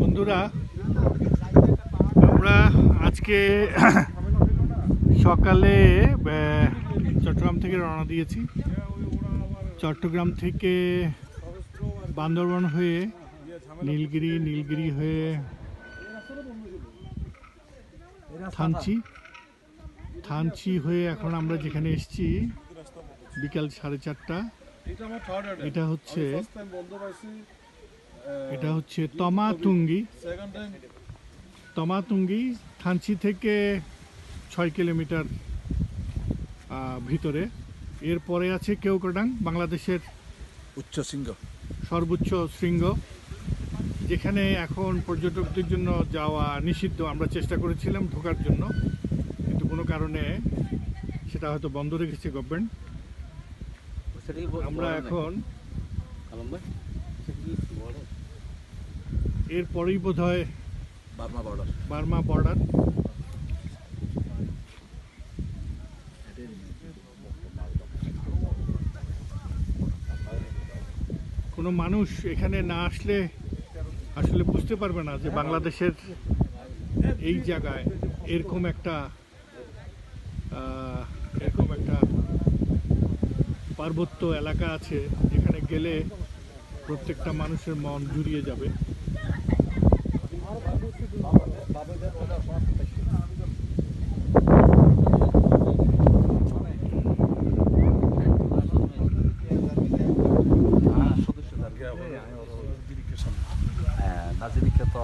বন্ধুরা, আমরা আজকে সকালে চট্টগ্রাম থেকে রওনা দিয়েছি। চট্টগ্রাম থেকে বান্দরবন হয়ে নীলগিরি নীলগিরি হয়ে থানচি। থানচি হয়ে এখন আমরা যেখানে এসেছি, বিকাল সাড়ে চারটা। এটা আমার থার্ড অ্যাটেম্প এটা হচ্ছে ফার্স্ট টাইম বন্ধ পাইছি এটা হচ্ছে তমাতুঙ্গি সেকেন্ড টাইম তমাতুঙ্গি থানচি থেকে ছয় কিলোমিটার ভিতরে। এরপরে আছে কেওকোডাং বাংলাদেশের উচ্চ সিংহ সর্বোচ্চ শৃঙ্গ যেখানে এখন পর্যটকদের জন্য যাওয়া নিষিদ্ধ। আমরা চেষ্টা করেছিলাম ঢোকার জন্য কিন্তু কোনো কারণে সেটা হয়তো বন্ধ রেখেছে গভর্নমেন্ট আমরা এখন এরপরেই বোধ হয় বার্মা বর্ডার বার্মা বর্ডার কোনো মানুষ এখানে না আসলে আসলে বুঝতে পারবে না যে বাংলাদেশের এই জায়গায় এরকম একটা পার্বত্য এলাকা আছে যেখানে গেলে প্রত্যেকটা মানুষের মন জুড়িয়ে যাবে নাজিরিকে তো